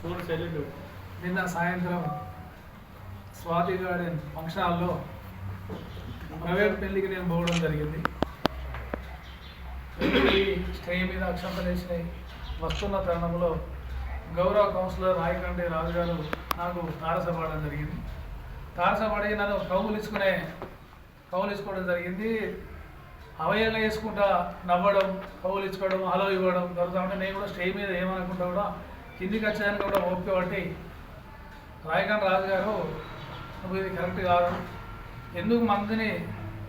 Phone salute నిన్న సాయంత్రం Swathi garden function హాల్లో ప్రైవేట్ పెళ్ళికి నేను పోవడం జరిగింది. స్టే మీద అక్షంతలేసినాయి వస్తున్న తరుణంలో గౌరవ కౌన్సిలర్ రాయకండి రాజు గారు నాకు తారసపడడం జరిగింది. తారసపడి నన్ను కౌగులించుకునే కౌగులించుకోవడం జరిగింది. అవయంగా వేసుకుంటా నవ్వడం కౌగులించుకోవడం హలో ఇవ్వడం జరుగుతూ ఉంటే నేను కూడా స్టే మీద ఏమనుకుంటా కూడా కిందికి వచ్చాయని కూడా ఓపిక పట్టి రాయకాంత్ రాజు గారు నువ్వు ఇది కరెక్ట్ కాదు. ఎందుకు మందిని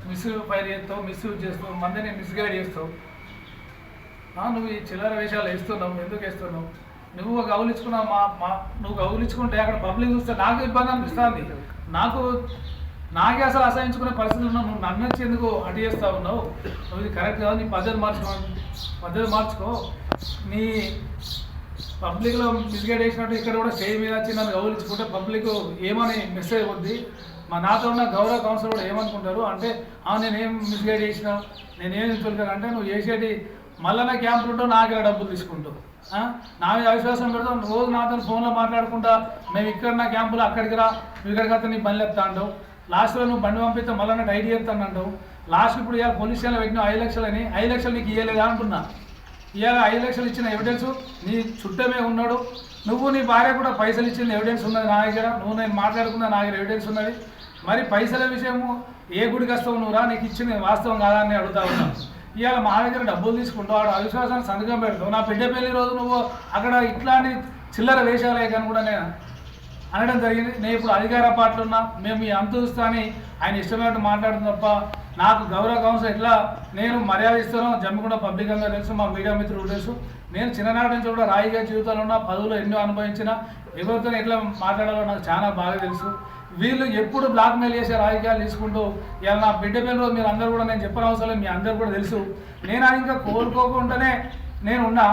మిస్ ఫైర్ చేస్తావు మిస్యూజ్ చేస్తావు మందిని మిస్గైడ్ చేస్తావు? నువ్వు ఈ చిల్లర వేషాలు వేస్తున్నావు ఎందుకు వేస్తున్నావు? నువ్వు గౌలించుకున్నావు మా మా నువ్వు గౌలించుకుంటే అక్కడ పబ్లిక్ చూస్తే నాకు ఇబ్బంది అనిపిస్తుంది. నాకు నాకే అసలు అసహించుకునే పరిస్థితులు ఉన్నావు నువ్వు నన్ను వచ్చి ఎందుకు అటు చేస్తా ఉన్నావు? నువ్వు ఇది కరెక్ట్ కాదు నీ పద్ధతి మార్చుకో పద్ధతి మార్చుకో. నీ పబ్లిక్లో మిస్గైడ్ చేసినట్టు ఇక్కడ కూడా స్టేజ్ మీద వచ్చి నన్ను గౌరవించుకుంటే పబ్లిక్ ఏమని మెసేజ్ ఉంది మా నాతో ఉన్న గౌరవ కౌన్సిలర్ కూడా ఏమనుకుంటారు? అంటే నేనేం మిస్గైడ్ చేసిన నేనేం తొలికాను అంటే నువ్వు చేసేది మళ్ళీ నా క్యాంపులు ఉంటావు నాకే డబ్బులు తీసుకుంటావు. నా మీద అవిశ్వాసం పెడతావు రోజు నాతో ఫోన్లో మాట్లాడుకుంటా మేము ఇక్కడ నా క్యాంపులో అక్కడికి రా నువ్వు ఇక్కడికి వస్తే నీ బండి చెప్తా అంటావు. లాస్ట్లో నువ్వు బండి పంపిస్తే మళ్ళీ నాకు ఐడి అంటావు. లాస్ట్ ఇప్పుడు ఇవాళ పోలీస్ స్టేషన్లో పెట్టిన ఐదు లక్షలని ఐదు లక్షలు నీకు ఇవ్వలేదా అంటున్నా. ఇవాళ ఐదు లక్షలు ఇచ్చిన ఎవిడెన్స్ నీ చుట్టమే ఉన్నాడు. నువ్వు నీ భార్య కూడా పైసలు ఇచ్చిన ఎవిడెన్స్ ఉన్నది నా దగ్గర. నువ్వు నేను మాట్లాడుకున్న నా దగ్గర ఎవిడెన్స్ ఉన్నది. మరి పైసల విషయము ఏ గుడికి వస్తావు నువ్వు రా నీకు ఇచ్చిన వాస్తవం కాదా అని అడుగుతా ఉన్నాను ఇవాళ మా దగ్గర డబ్బులు తీసుకుంటావు వాడు అవిశ్వాసాన్ని సంతకం పెడతావు నా బిడ్డ పెళ్ళి రోజు నువ్వు అక్కడ ఇట్లాంటి చిల్లర వేషాలే కానీ కూడా నేను అనడం జరిగింది. నేను ఇప్పుడు అధికార పార్టీలో ఉన్నా. మేము ఈ అంత చూస్తా అని ఆయన ఇష్టమైనట్టు మాట్లాడుతుంది తప్ప నాకు గౌరవ కౌన్సిల్ ఎట్లా నేను మర్యాద ఇస్తానో జమ్మిగూడ పబ్లిక్ అందరూ తెలుసు మా మీడియా మిత్రులు తెలుసు. నేను చిన్ననాటి నుంచి కూడా రాయిగా జీవితంలో ఉన్న పదవులు ఎన్నో అనుభవించిన ఎవరితో ఎట్లా మాట్లాడాలో నాకు చాలా బాగా తెలుసు. వీళ్ళు ఎప్పుడు బ్లాక్మెయిల్ చేసే రాజకీయాలు తీసుకుంటూ ఇలా నా బిడ్డ పేరు మీరు అందరూ కూడా నేను చెప్పిన అవసరం మీ అందరు కూడా తెలుసు. నేను అది ఇంకా కోరుకోకుండానే నేను ఉన్నా.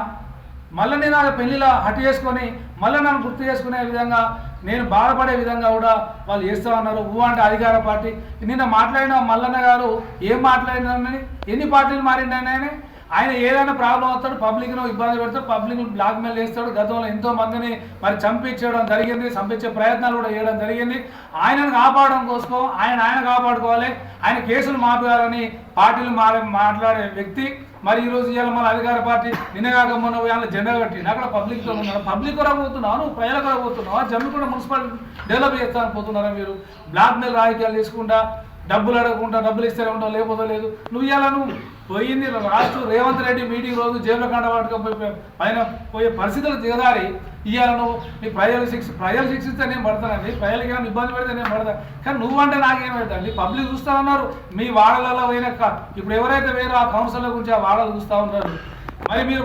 మళ్ళీ నేను ఆ పెళ్ళిలో హట్ చేసుకొని మళ్ళీ నన్ను గుర్తు చేసుకునే విధంగా నేను బాధపడే విధంగా కూడా వాళ్ళు చేస్తూ ఉన్నారు. ఊ అంటే అధికార పార్టీ. నిన్న మాట్లాడిన మల్లన్న గారు ఏం మాట్లాడినని ఎన్ని పార్టీలు మారిండని ఆయన ఏదైనా ప్రాబ్లం అవుతాడు పబ్లిక్ను ఇబ్బంది పెడతాడు పబ్లిక్ బ్లాక్ మెయిల్ చేస్తాడు. గతంలో ఎంతో మందిని మరి చంపించడం జరిగింది చంపించే ప్రయత్నాలు కూడా చేయడం జరిగింది. ఆయనను కాపాడడం కోసం ఆయన ఆయన కాపాడుకోవాలి. ఆయన కేసులు మాపేయాలని పార్టీలు మాట్లాడే వ్యక్తి. మరి ఈ రోజు ఇవాళ మన అధికార పార్టీ నిన్నగాక మొన్న ఇవాళ జెండా కట్టింది అక్కడ పబ్లిక్తో ఉన్నారు పబ్లిక్ కూడా పోతున్నావు నువ్వు ప్రజలు కూడా పోతున్నావు. జమ్మి కూడా మున్సిపాలిటీ డెవలప్ చేస్తాను పోతున్నారా మీరు? బ్లాక్ మెయిల్ రాజకీయాలు తీసుకుంటా డబ్బులు అడగకుండా డబ్బులు ఇస్తే ఉండవు లేకపోతే లేదు. నువ్వు ఇవాళ నువ్వు పోయింది. లాస్ట్ రేవంత్ రెడ్డి మీటింగ్ రోజు జైల్లో కండ పట్టుకపోయి పైన పోయే పరిస్థితులు దిగదారి. ఇవాళ నువ్వు నీ ప్రజలు శిక్ష ప్రజలు శిక్షిస్తే నేను పడతానండి ప్రజలకి ఏమైనా ఇబ్బంది పెడితే నేను పడతాను కానీ నువ్వంటే నాకేం పెడతాండి పబ్లిక్ చూస్తా ఉన్నారు. మీ వాడలలో పోయినాక ఇప్పుడు ఎవరైతే వేరో ఆ కౌన్సిలర్ గురించి ఆ వాడలు చూస్తూ ఉన్నారు మరి మీరు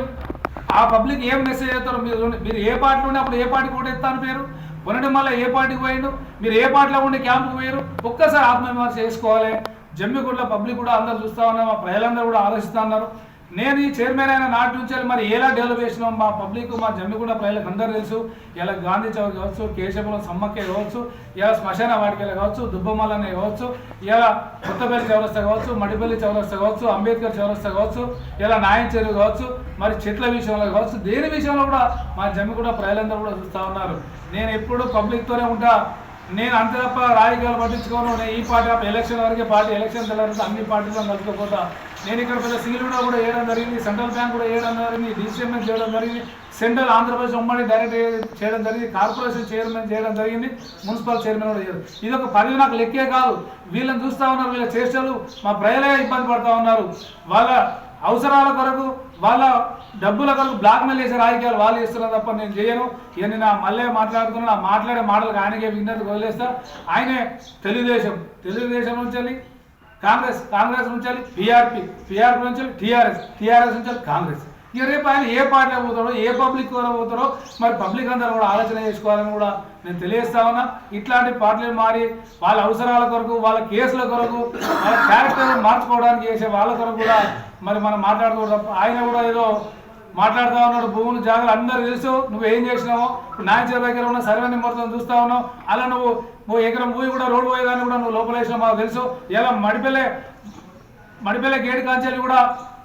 ఆ పబ్లిక్ ఏం మెసేజ్ చేస్తారు మీరు మీరు ఏ పార్టీలో అప్పుడు ఏ పార్టీ కూడా ఇస్తాను పేరు? కొనడం వల్ల ఏ పార్టీకి పోయిండు? మీరు ఏ పార్టీలో ఉండి క్యాంపుకి పోయారు? ఒక్కసారి ఆత్మవిమర్శ చేసుకోవాలి. జమ్మిగుడ్ల పబ్లిక్ కూడా అందరు చూస్తా ఉన్నారు మా ప్రజలందరూ కూడా ఆలోచిస్తూ ఉన్నారు. నేను ఈ చైర్మన్ అయిన నాటి నుంచి మరి ఎలా డెవలప్ చేసినాం? మా పబ్లిక్ మా జమ్మిగూడ ప్రజలకు అందరూ తెలుసు. ఇలా గాంధీ చౌక్ కావచ్చు కేశపురం సమ్మక్క కావచ్చు ఇలా శ్మశాన వాటికలు కావచ్చు దుబ్బమల్లనే కావచ్చు ఇలా కొత్తపల్లి చౌరస్తా కావచ్చు మడిపల్లి చౌరస్తా కావచ్చు అంబేద్కర్ చౌరస్తా కావచ్చు ఇలా నాయన చెరువు కావచ్చు మరి చెట్ల విషయంలో కావచ్చు దేని విషయంలో కూడా మా జమ్మిగూడ ప్రజలందరూ కూడా చూస్తూ ఉన్నారు. నేను ఎప్పుడు పబ్లిక్తోనే ఉంటా. నేను అంత తప్ప రాజకీయాలు పట్టించుకోను. నేను ఈ పార్టీ ఎలక్షన్ వరకే పార్టీ ఎలక్షన్ తర్వాత అన్ని పార్టీలు కలుపుకోపోతా నేను ఇక్కడ పెద్ద సీల్ కూడా వేయడం జరిగింది సెంట్రల్ బ్యాంక్ కూడా వేయడం జరిగింది డిసిఎంఎస్ చేయడం జరిగింది సెంట్రల్ ఆంధ్రప్రదేశ్ ఉమ్మడి డైరెక్ట్ చేయడం జరిగింది కార్పొరేషన్ చైర్మన్ చేయడం జరిగింది మున్సిపల్ చైర్మన్ కూడా చేయడం. ఇది ఒక పదవి నాకు లెక్కే కాదు. వీళ్ళని చూస్తూ ఉన్నారు వీళ్ళ చేష్టలు మా ప్రజలే ఇబ్బంది పడుతూ ఉన్నారు. వాళ్ళ అవసరాల కొరకు వాళ్ళ డబ్బుల కొరకు బ్లాక్ మెయిల్ చేసే రాజకీయాలు వాళ్ళు చేస్తున్నారు తప్ప నేను చేయను. ఇక నేను మళ్ళీ మాట్లాడుతున్నా మాట్లాడే మాటలకు ఆయనకే విన్నది వదిలేస్తా. ఆయనే తెలుగుదేశం తెలుగుదేశం నుంచి వెళ్ళి కాంగ్రెస్ కాంగ్రెస్ నుంచి పిఆర్పి పిఆర్పి నుంచి టీఆర్ఎస్ టీఆర్ఎస్ నుంచి కాంగ్రెస్. ఇక రేపు ఆయన ఏ పార్టీలో పోతాడో ఏ పబ్లిక్ కూడా పోతారో మరి పబ్లిక్ అందరూ కూడా ఆలోచన చేసుకోవాలని కూడా నేను తెలియజేస్తా ఉన్నా. ఇట్లాంటి పార్టీలు మారి వాళ్ళ అవసరాల కొరకు వాళ్ళ కేసుల కొరకు వాళ్ళ క్యారెక్టర్ మార్చుకోవడానికి చేసే వాళ్ళ కొరకు కూడా మరి మనం మాట్లాడుకోవడం తప్ప ఆయన కూడా ఏదో మాట్లాడుతూ ఉన్నాడు భూములు జాగ్రత్త అందరూ తెలుసు. నువ్వు ఏం చేసినావో? నాయన దగ్గర ఉన్న సర్వే నెంబర్తో చూస్తా ఉన్నావు. అలా నువ్వు నువ్వు ఎకరం భూమి కూడా రోడ్డు పోయేదాన్ని కూడా నువ్వు లోపల వేసినావు మాకు తెలుసు. ఇలా మడిపెల్లే మడిపెల్లే గేటు కాంచెలు కూడా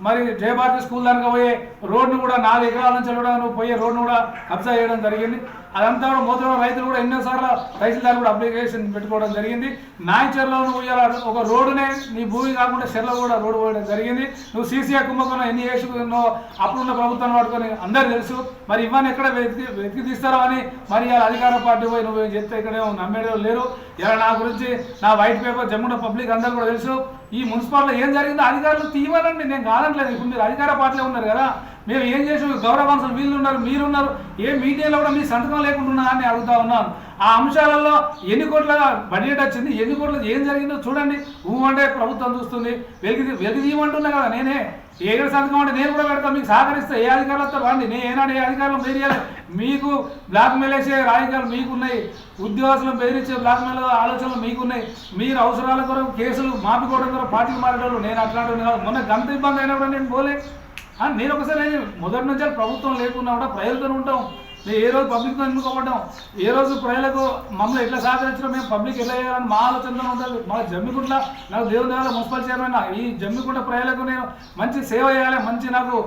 మరి జయభారతి స్కూల్ దానికి పోయే రోడ్ను కూడా నాలుగు ఎకరాల నుంచి కూడా నువ్వు పోయే రోడ్ను కూడా కబ్జా చేయడం జరిగింది. అదంతా కూడా మోతరం రైతులు కూడా ఎన్నోసార్లు తహసీల్దార్ కూడా అప్లికేషన్ పెట్టుకోవడం జరిగింది. నాయచర్లో నువ్వు ఇలా ఒక రోడ్డునే నీ భూమి కాకుండా చెర్లో కూడా రోడ్డు పోయడం జరిగింది. నువ్వు సీసీఐ కుంభకోణం ఎన్ని చేసుకున్నావు అప్పుడున్న ప్రభుత్వాన్ని వాడుకొని అందరు తెలుసు. మరి ఇవన్నీ ఎక్కడ వెతికి వెతికి తీస్తారో అని మరి ఇలా అధికార పార్టీ పోయి నువ్వు చెప్తే ఇక్కడే నమ్మేదో లేరు. ఇలా నా గురించి నా వైట్ పేపర్ జమ్మున పబ్లిక్ అందరూ కూడా తెలుసు. ఈ మున్సిపాలిటీలో ఏం జరిగిందో అధికారులు తీవాలండి నేను కాదట్లేదు ఇప్పుడు మీరు అధికార పార్టీలో ఉన్నారు కదా. మేము ఏం చేసాం? గౌరవాంశాలు వీళ్ళు ఉన్నారు మీరు ఉన్నారు ఏ మీడియాలో కూడా మీ సంతకం లేకుండా ఉన్నా అని అడుగుతా ఉన్నాను. ఆ అంశాలలో ఎన్ని కోట్ల బడ్జెట్ వచ్చింది ఎన్ని కోట్ల ఏం జరిగిందో చూడండి. ఊ అంటే ప్రభుత్వం చూస్తుంది. వెలిగి వెలిగిదీయమంటున్నా కదా నేనే. ఏ సంతకం అంటే నేను కూడా పెడతాను మీకు సహకరిస్తే. ఏ అధికారులతో రండి నేను ఏనాడు ఏ అధికారులు బెదిరియాలి మీకు బ్లాక్ మెయిల్ వేసే రాజకీయాలు మీకున్నాయి. ఉద్యోగస్తులను బెదిరించే బ్లాక్ మెయిల్ ఆలోచనలు మీకున్నాయి. మీరు అవసరాల కొరకు కేసులు మాపుకోవడం ద్వారా పార్టీలు మారడం నేను అట్లాంటి కాదు. మొన్న గంత ఇబ్బంది అయినప్పుడు నేను పోలే. నేను ఒకసారి మొదటి నుంచి ప్రభుత్వం లేకుండా కూడా ప్రజలతో ఉంటాం. మేము ఏ రోజు పబ్లిక్తో ఎన్నుకోవడం ఏ రోజు ప్రజలకు మమ్మల్ని ఎట్లా సహకరించడం మేము పబ్లిక్ ఎలా చేయాలని మా ఆలోచనలో ఉంటుంది మా జమ్మికుంట్ల నాకు దేవుని దేవాల మున్సిపల్ చైర్మన్ ఈ జమ్మికుంట ప్రజలకు నేను మంచి సేవ చేయాలి మంచి నాకు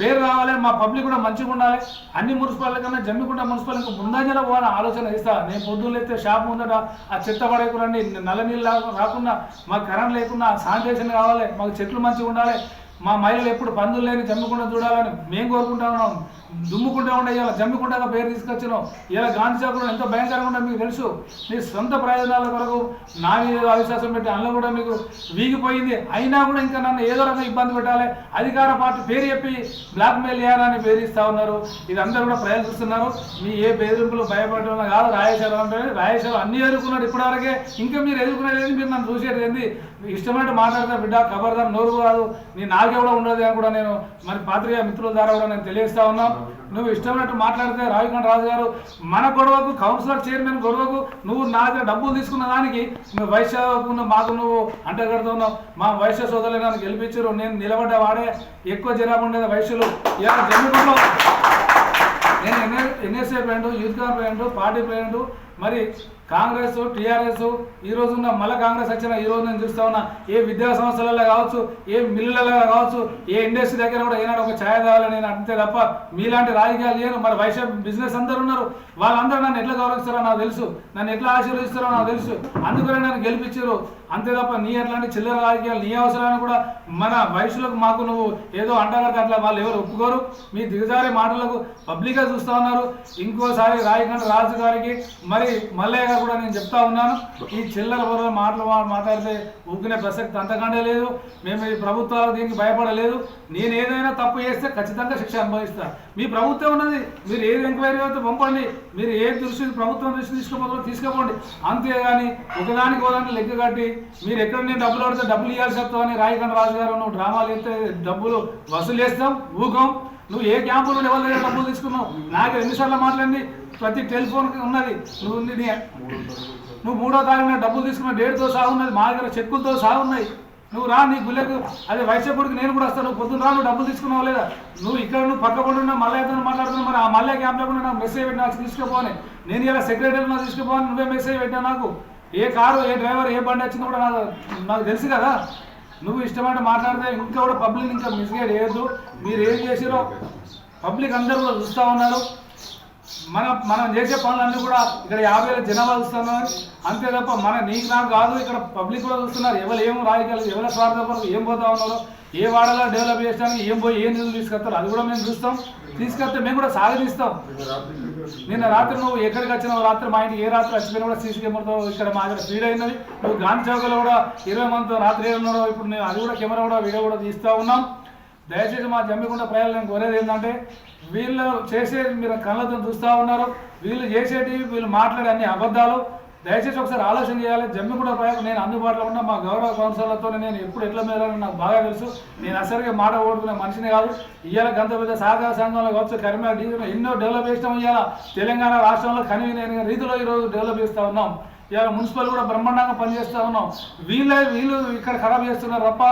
పేరు రావాలి మా పబ్లిక్ కూడా మంచిగా ఉండాలి. అన్ని మున్సిపాలిటీ కన్నా జమ్మికుంట ఇంకా ముందంజలో పోవాలని ఆలోచన ఇస్తా నేను పొద్దున్న లేస్తే షాప్ ముందట ఆ చెత్త పడేకురండి నల్ల నీళ్ళు రాకుండా మాకు కరెంట్ లేకుండా శానిటేషన్ కావాలి మాకు చెట్లు మంచిగా ఉండాలి. మా మహిళలు ఎప్పుడు పందులు లేని జమ్మికుండా చూడాలని మేము కోరుకుంటా ఉన్నాం. దుమ్ముకుంటా ఉండే ఇలా జమ్మికుంటగా పేరు తీసుకొచ్చినాం. ఇలా గాంధీ చౌకలో ఎంతో భయంకరంగా ఉండే మీకు తెలుసు. మీ సొంత ప్రయోజనాల కొరకు నా మీద అవిశ్వాసం పెట్టి అందులో కూడా మీకు వీగిపోయింది. అయినా కూడా ఇంకా నన్ను ఏదో రకంగా ఇబ్బంది పెట్టాలి. అధికార పార్టీ పేరు చెప్పి బ్లాక్మెయిల్ చేయాలని బెదిరిస్తా ఉన్నారు. ఇది అందరూ కూడా ప్రయత్నిస్తున్నారు మీ ఏ బెదిరింపులు భయపడడం కాదు. రాయేశ్వరం అంటే రాయేశ్వరం అన్ని ఎదుర్కొన్నాడు ఇప్పటివరకే. ఇంకా మీరు ఎదుర్కొనేది మీరు నన్ను చూసేది ఏంది? ఇష్టమైనట్టు మాట్లాడతా బిడ్డ కబర్దాం నోరు కాదు. నీ నాలుగే కూడా ఉండదు అని కూడా నేను మరి పాత్రిక మిత్రుల ద్వారా కూడా నేను తెలియజేస్తా ఉన్నాం. నువ్వు ఇష్టమైనట్టు మాట్లాడితే రావికొండ రాజు గారు మన గొడవకు కౌన్సిలర్ చైర్మన్ గొడవకు నువ్వు నా దగ్గర డబ్బులు తీసుకున్న దానికి నువ్వు వైశ్యకు మాకు నువ్వు అంటగడుతున్నావు మా వైశ్య సోదరులు నన్ను గెలిపించారు. నేను నిలబడ్డ వాడే ఎక్కువ జనాభా ఉండేది వైశ్యులు. ఇలా జన్మ నేను NSA president youth Congress president party president మరి కాంగ్రెస్ టీఆర్ఎస్ ఈ రోజున్న మళ్ళీ కాంగ్రెస్ వచ్చిన ఈ రోజు నేను చూస్తా ఉన్నా ఏ విద్యా సంస్థలలో కావచ్చు ఏ మిల్లులలో కావచ్చు ఏ ఇండస్ట్రీ దగ్గర కూడా ఏనాడు ఒక ఛాయ తాగాలని నేను అంతే తప్ప మీలాంటి రాజకీయాలు లేరు. మరి వైశ్య బిజినెస్ అందరు ఉన్నారు. వాళ్ళందరూ నన్ను ఎట్లా గౌరవిస్తారో నాకు తెలుసు. నన్ను ఎట్లా ఆశీర్వదిస్తారో నాకు తెలుసు. అందుకనే నన్ను గెలిపించారు. అంతే తప్ప నీ అట్లాంటి చిల్లర రాజకీయాలు నీ అవసరాన్ని కూడా మన వయసులకు మాకు నువ్వు ఏదో అంటగారు అట్లా వాళ్ళు ఎవరు ఒప్పుకోరు. మీ దిగజారే మాటలకు పబ్లిక్గా చూస్తా ఉన్నారు. ఇంకోసారి రాయకండ రాజు గారికి మరి మల్లయ్య గారు కూడా నేను చెప్తా ఉన్నాను ఈ చిల్లర బుర్ర మాటలు మాట్లాడితే ఊపినే ప్రసక్తి అంతకంటే లేదు మేము ఈ ప్రభుత్వాలు దీనికి భయపడలేదు నేను ఏదైనా తప్పు చేస్తే ఖచ్చితంగా శిక్ష అనుభవిస్తాను మీ ప్రభుత్వం ఉన్నది మీరు ఏది ఎంక్వైరీ అయితే పంపండి మీరు ఏ దృష్టి ప్రభుత్వం దృష్టి తీసుకుపోతారో తీసుకుపోండి. అంతేగాని ఒకదానికి ఒకదానికి లెక్క కట్టి మీరు ఎక్కడ నేను డబ్బులు పడితే డబ్బులు ఇవ్వాల్సి వస్తామని రాయకండ రాజు గారు నువ్వు డ్రామాలు అయితే డబ్బులు వసూలు చేస్తాం ఊకం నువ్వు ఏ క్యాంపు నుండి ఎవరి దగ్గర డబ్బులు తీసుకున్నావు? నాకు ఎన్నిసార్లు మాట్లాడింది? ప్రతి టెలిఫోన్ ఉన్నది. నువ్వు నీ- నీ- నువ్వు మూడో తారీఖున డబ్బులు తీసుకున్న డేట్తో సహా ఉన్నది. మా దగ్గర చెక్కులతో సహా ఉన్నాయి. నువ్వు రా నీ గుళ్ళకు అదే వైశ్యపుడికి నేను కూడా వస్తాను. నువ్వు పొద్దున్న రా నువ్వు డబ్బులు తీసుకున్నావు లేదా? నువ్వు ఇక్కడ నువ్వు పక్క పడున్నా మళ్ళీ మాట్లాడుతున్నావు. మరి ఆ మళ్ళీ క్యాంప్లో కూడా నాకు మెసేజ్ పెట్టి నాకు తీసుకుపోని. నేను ఇలా సెక్రటరీ నాకు తీసుకుపోని నువ్వే మెసేజ్ పెట్టావు నాకు. ఏ కారు ఏ డ్రైవర్ ఏ బండి వచ్చిందో కూడా నాకు నాకు తెలుసు కదా. నువ్వు ఇష్టమైన మాట్లాడితే ఇంకా కూడా పబ్లిక్ ఇంకా మిస్గైడ్ చేయొద్దు. మీరు ఏం చేసిరో పబ్లిక్ అందరూ కూడా చూస్తూ ఉన్నారు. మన మనం చేసే పనులన్నీ కూడా ఇక్కడ యాభై వేల జనాభా చూస్తున్నారు. అంతే తప్ప మన నీకు నాకు కాదు ఇక్కడ పబ్లిక్ కూడా చూస్తున్నారు. ఎవరు ఏం రాజకీయాలు ఎవరి స్వార్థపరకు ఏం పోతా ఉన్నారో ఏ వాడలో డెవలప్ చేయడానికి ఏం పోయి ఏ నిధులు తీసుకొస్తారు అది కూడా మేము చూస్తాం. తీసుకెళ్తే మేము కూడా సాగదీస్తాం. నిన్న రాత్రి నువ్వు ఎక్కడికి వచ్చినావు? రాత్రి మా ఇంటికి ఏ రాత్రి వచ్చిపోయినా కూడా సీసీ కెమెరాతో ఇక్కడ మా దగ్గర ఫీడ్ అయినది. నువ్వు గాంధీ చౌకలో కూడా ఇరవై మందితో రాత్రి ఏ ఉన్నాడో ఇప్పుడు నేను అది కూడా కెమెరా కూడా వీడియో కూడా తీస్తూ ఉన్నాం. దయచేసి మా జమ్మికుంట ప్రజలు నేను కోరేది ఏంటంటే వీళ్ళు చేసేది మీరు కళ్ళతో చూస్తూ ఉన్నారు. వీళ్ళు చేసేటివి వీళ్ళు మాట్లాడే అన్ని అబద్ధాలు. దయచేసి ఒకసారి ఆలోచన చేయాలి. జమ్మిగూడ ప్రజలు నేను అందుబాటులో ఉన్న. మా గౌరవ కౌన్సిలర్తో నేను ఎప్పుడు ఎట్లా మేలని నాకు బాగా తెలుసు. నేను అసలుగా మాట ఓడుకునే మనిషిని కాదు. ఇవాళ గంత పెద్ద సహకార సంఘంలో కావచ్చు కరీంనగర్ డివిజన్లో ఎన్నో డెవలప్ చేస్తాం ఇవాళ తెలంగాణ రాష్ట్రంలో కనివిన రీతిలో ఈరోజు డెవలప్ చేస్తూ ఉన్నాం. ఇవాళ మున్సిపల్ కూడా బ్రహ్మాండంగా పనిచేస్తూ ఉన్నాం. వీళ్ళే వీళ్ళు ఇక్కడ ఖరాబ్ చేస్తున్నారు తప్ప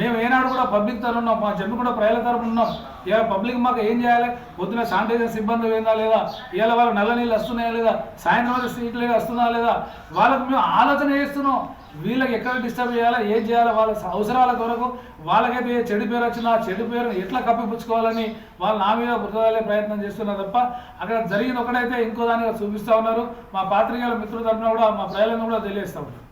మేము ఏనాడు కూడా పబ్లిక్ తరఫున ఉన్నాం. మా జమ్మి కూడా ప్రజల తరఫున ఉన్నాం. ఇవాళ పబ్లిక్ మాకు ఏం చేయాలి? పొద్దున శానిటైజర్ సిబ్బంది పోయిందా లేదా? ఇవాళ వాళ్ళు నల్ల నీళ్ళు వస్తున్నాయా లేదా? సాయంత్రం వరకు సీట్లు వస్తుందా లేదా? వాళ్ళకి మేము ఆలోచన చేస్తున్నాం. వీళ్ళకి ఎక్కడ డిస్టర్బ్ చేయాలా? ఏం చేయాలా? వాళ్ళ అవసరాల కొరకు వాళ్ళకైతే ఏ చెడు పేరు వచ్చినా ఆ చెడు పేరును ఎట్లా కప్పిపుచ్చుకోవాలని వాళ్ళు నా మీద బురదలే ప్రయత్నం చేస్తున్నారు తప్ప అక్కడ జరిగిన ఒకటైతే ఇంకో దానిగా చూపిస్తూ ఉన్నారు. మా పాత్రికేయుల మిత్రుల తరఫున కూడా మా ప్రజలను కూడా తెలియజేస్తూ ఉన్నారు.